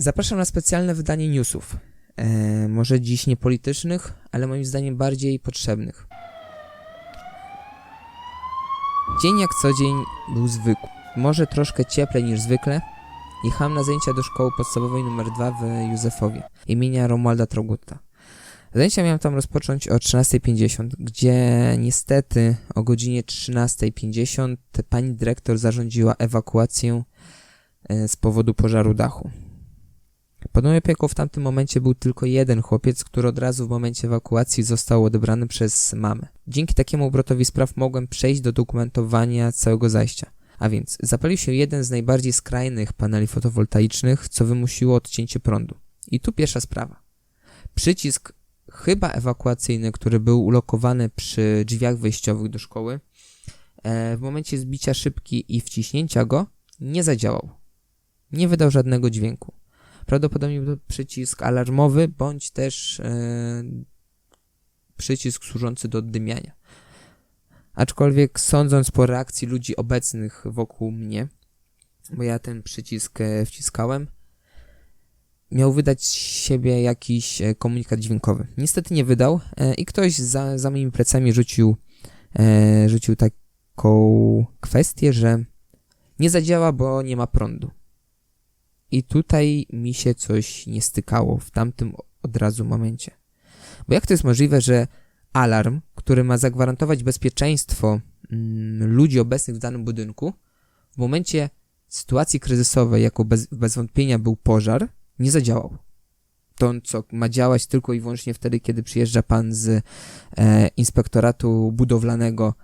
Zapraszam na specjalne wydanie newsów. E, może dziś nie politycznych, ale moim zdaniem bardziej potrzebnych. Dzień jak co dzień był zwykły. Może troszkę cieplej niż zwykle. Jechałem na zajęcia do szkoły podstawowej nr 2 w Józefowie imienia Romualda Trogutta. Zajęcia miałem tam rozpocząć o 13.50, gdzie niestety o godzinie 13.50 pani dyrektor zarządziła ewakuację e, z powodu pożaru dachu. Pod moją opieką w tamtym momencie był tylko jeden chłopiec, który od razu w momencie ewakuacji został odebrany przez mamę. Dzięki takiemu obrotowi spraw mogłem przejść do dokumentowania całego zajścia. A więc zapalił się jeden z najbardziej skrajnych paneli fotowoltaicznych, co wymusiło odcięcie prądu. I tu pierwsza sprawa. Przycisk chyba ewakuacyjny, który był ulokowany przy drzwiach wejściowych do szkoły, e, w momencie zbicia szybki i wciśnięcia go nie zadziałał. Nie wydał żadnego dźwięku. Prawdopodobnie był to przycisk alarmowy, bądź też e, przycisk służący do oddymiania. Aczkolwiek sądząc po reakcji ludzi obecnych wokół mnie, bo ja ten przycisk e, wciskałem, miał wydać z siebie jakiś e, komunikat dźwiękowy. Niestety nie wydał i ktoś za, za moimi plecami rzucił, rzucił taką kwestię, że nie zadziała, bo nie ma prądu. I tutaj mi się coś nie stykało w tamtym od razu momencie. Bo jak to jest możliwe, że alarm, który ma zagwarantować bezpieczeństwo mm, ludzi obecnych w danym budynku, w momencie sytuacji kryzysowej, jako bez, bez wątpienia był pożar, nie zadziałał. To, co ma działać tylko i wyłącznie wtedy, kiedy przyjeżdża pan z e, inspektoratu budowlanego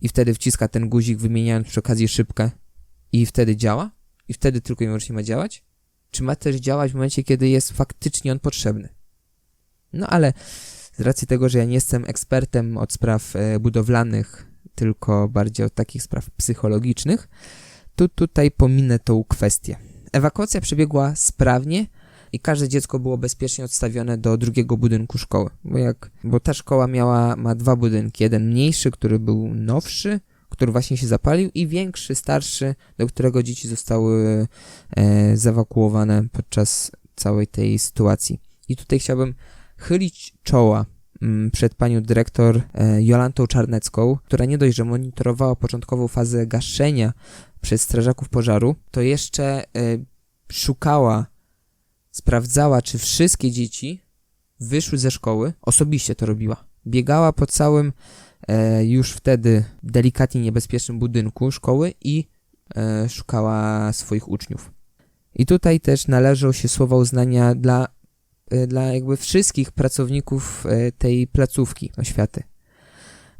i wtedy wciska ten guzik, wymieniając przy okazji szybkę i wtedy działa? I wtedy tylko i wyłącznie ma działać? Czy ma też działać w momencie, kiedy jest faktycznie on potrzebny? No ale z racji tego, że ja nie jestem ekspertem od spraw e, budowlanych, tylko bardziej od takich spraw psychologicznych, to tutaj pominę tą kwestię. Ewakuacja przebiegła sprawnie i każde dziecko było bezpiecznie odstawione do drugiego budynku szkoły. Bo, jak, bo ta szkoła miała, ma dwa budynki. Jeden mniejszy, który był nowszy, który właśnie się zapalił, i większy, starszy, do którego dzieci zostały e, zewakuowane podczas całej tej sytuacji. I tutaj chciałbym chylić czoła mm, przed panią dyrektor e, Jolantą Czarnecką, która nie dość, że monitorowała początkową fazę gaszenia przez strażaków pożaru, to jeszcze e, szukała, sprawdzała, czy wszystkie dzieci wyszły ze szkoły. Osobiście to robiła. Biegała po całym e, już wtedy delikatnie niebezpiecznym budynku szkoły i e, szukała swoich uczniów. I tutaj też należą się słowa uznania dla, e, dla jakby wszystkich pracowników e, tej placówki oświaty.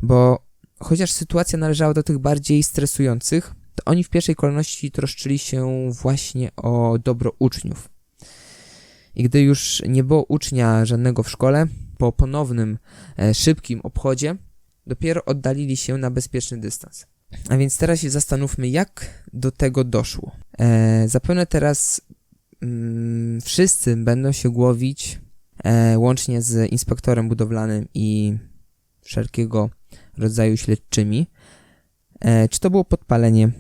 Bo chociaż sytuacja należała do tych bardziej stresujących, to oni w pierwszej kolejności troszczyli się właśnie o dobro uczniów. I gdy już nie było ucznia żadnego w szkole, po ponownym e, szybkim obchodzie, dopiero oddalili się na bezpieczny dystans. A więc teraz się zastanówmy, jak do tego doszło. E, zapewne teraz mm, wszyscy będą się głowić, e, łącznie z inspektorem budowlanym i wszelkiego rodzaju śledczymi, e, czy to było podpalenie,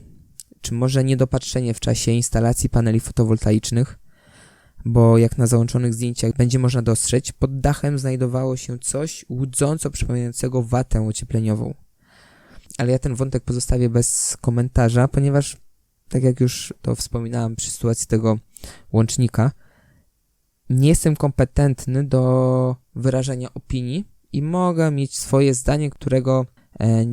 czy może niedopatrzenie w czasie instalacji paneli fotowoltaicznych, bo jak na załączonych zdjęciach będzie można dostrzec, pod dachem znajdowało się coś łudząco przypominającego watę ociepleniową. Ale ja ten wątek pozostawię bez komentarza, ponieważ, tak jak już to wspominałem przy sytuacji tego łącznika, nie jestem kompetentny do wyrażania opinii i mogę mieć swoje zdanie, którego e,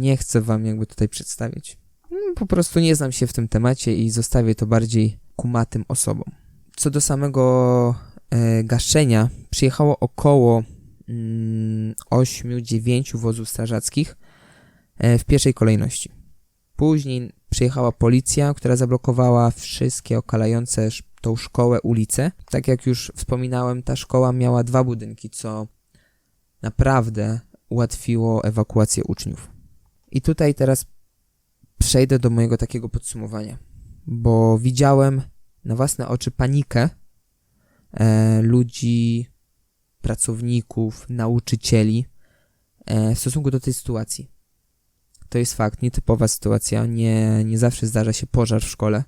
nie chcę wam jakby tutaj przedstawić. Mm, Po prostu nie znam się w tym temacie i zostawię to bardziej kumatym osobom. Co do samego e, gaszenia, przyjechało około mm, 8-9 wozów strażackich e, w pierwszej kolejności. Później przyjechała policja, która zablokowała wszystkie okalające tą szkołę ulice. Tak jak już wspominałem, ta szkoła miała dwa budynki, co naprawdę ułatwiło ewakuację uczniów. I tutaj teraz przejdę do mojego takiego podsumowania, bo widziałem na własne oczy panikę e, ludzi, pracowników, nauczycieli e, w stosunku do tej sytuacji. To jest fakt, nietypowa sytuacja, nie, nie zawsze zdarza się pożar w szkole,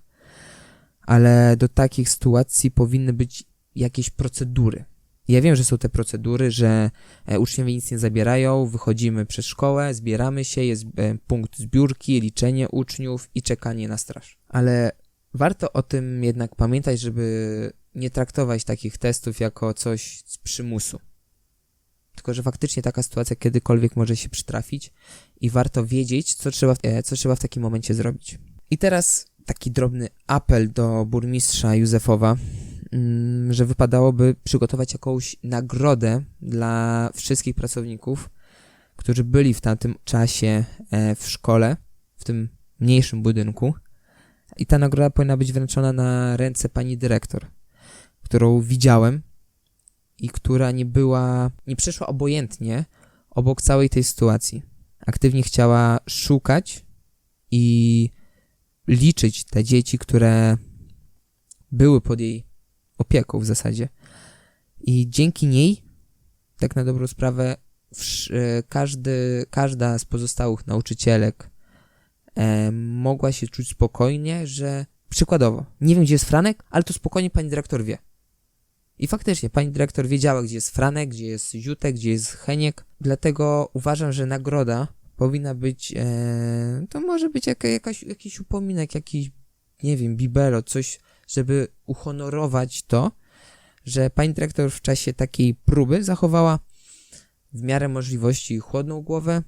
ale do takich sytuacji powinny być jakieś procedury. Ja wiem, że są te procedury, że e, uczniowie nic nie zabierają, wychodzimy przez szkołę, zbieramy się, jest e, punkt zbiórki, liczenie uczniów i czekanie na straż. Ale warto o tym jednak pamiętać, żeby nie traktować takich testów jako coś z przymusu. Tylko, że faktycznie taka sytuacja kiedykolwiek może się przytrafić i warto wiedzieć, co trzeba, e, co trzeba w takim momencie zrobić. I teraz taki drobny apel do burmistrza Józefowa, mm, że wypadałoby przygotować jakąś nagrodę dla wszystkich pracowników, którzy byli w tamtym czasie e, w szkole, w tym mniejszym budynku. I ta nagroda powinna być wręczona na ręce pani dyrektor, którą widziałem i która nie była, nie przeszła obojętnie obok całej tej sytuacji. Aktywnie chciała szukać i liczyć te dzieci, które były pod jej opieką w zasadzie. I dzięki niej, tak na dobrą sprawę, e, każdy, każda z pozostałych nauczycielek e, mogła się czuć spokojnie, że przykładowo, nie wiem gdzie jest Franek, ale to spokojnie pani dyrektor wie. I faktycznie, pani dyrektor wiedziała, gdzie jest Franek, gdzie jest Ziutek, gdzie jest Heniek, dlatego uważam, że nagroda powinna być, e, to może być jaka, jakaś, jakiś upominek, jakiś, nie wiem, bibelo, coś, żeby uhonorować to, że pani dyrektor w czasie takiej próby zachowała w miarę możliwości chłodną głowę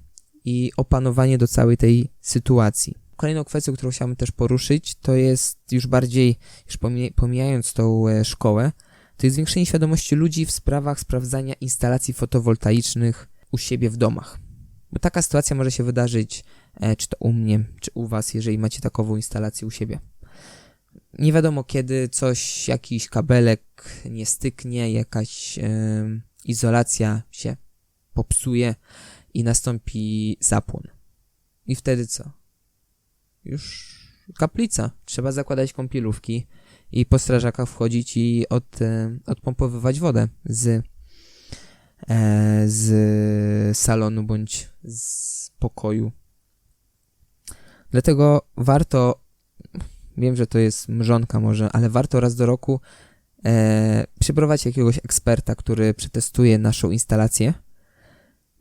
i opanowanie do całej tej sytuacji. Kolejną kwestią, którą chciałbym też poruszyć, to jest już bardziej, już pomija- pomijając tą e, szkołę, to jest zwiększenie świadomości ludzi w sprawach sprawdzania instalacji fotowoltaicznych u siebie w domach. Bo taka sytuacja może się wydarzyć, e, czy to u mnie, czy u was, jeżeli macie takową instalację u siebie. Nie wiadomo kiedy coś, jakiś kabelek nie styknie, jakaś em, izolacja się popsuje i nastąpi zapłon. I wtedy co? Już kaplica. Trzeba zakładać kąpielówki i po strażakach wchodzić i od, e, odpompowywać wodę z, e, z salonu bądź z pokoju. Dlatego warto, wiem, że to jest mrzonka może, ale warto raz do roku e, przyprowadzić jakiegoś eksperta, który przetestuje naszą instalację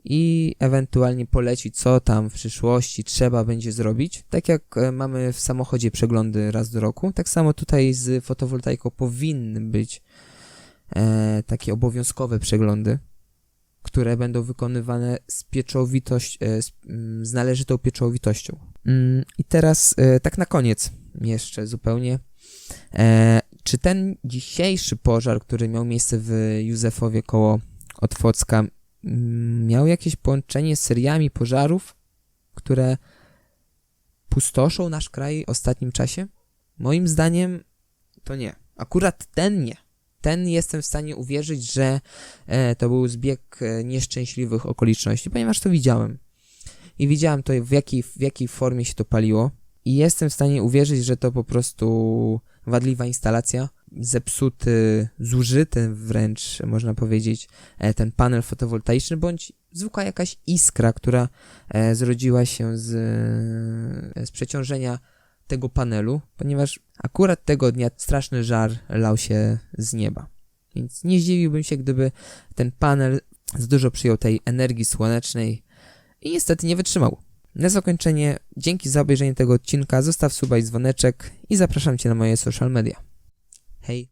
i ewentualnie poleci, co tam w przyszłości trzeba będzie zrobić. Tak jak e, mamy w samochodzie przeglądy raz do roku, tak samo tutaj z fotowoltaiką powinny być e, takie obowiązkowe przeglądy, które będą wykonywane z pieczołowitość, e, z, mm, z należytą pieczołowitością. Mm, I teraz e, tak na koniec jeszcze zupełnie. E, czy ten dzisiejszy pożar, który miał miejsce w Józefowie koło Otwocka, miał jakieś połączenie z seriami pożarów, które pustoszą nasz kraj w ostatnim czasie? Moim zdaniem to nie. Akurat ten nie. Ten jestem w stanie uwierzyć, że e, to był zbieg e, nieszczęśliwych okoliczności, ponieważ to widziałem. I widziałem to, w jakiej, w jakiej formie się to paliło. I jestem w stanie uwierzyć, że to po prostu wadliwa instalacja, zepsuty, zużyty wręcz, można powiedzieć, e, ten panel fotowoltaiczny, bądź zwykła jakaś iskra, która e, zrodziła się z, e, z przeciążenia tego panelu, ponieważ akurat tego dnia straszny żar lał się z nieba. Więc nie zdziwiłbym się, gdyby ten panel za dużo przyjął tej energii słonecznej i niestety nie wytrzymał. Na zakończenie, dzięki za obejrzenie tego odcinka, zostaw suba i dzwoneczek i zapraszam Cię na moje social media. Hej!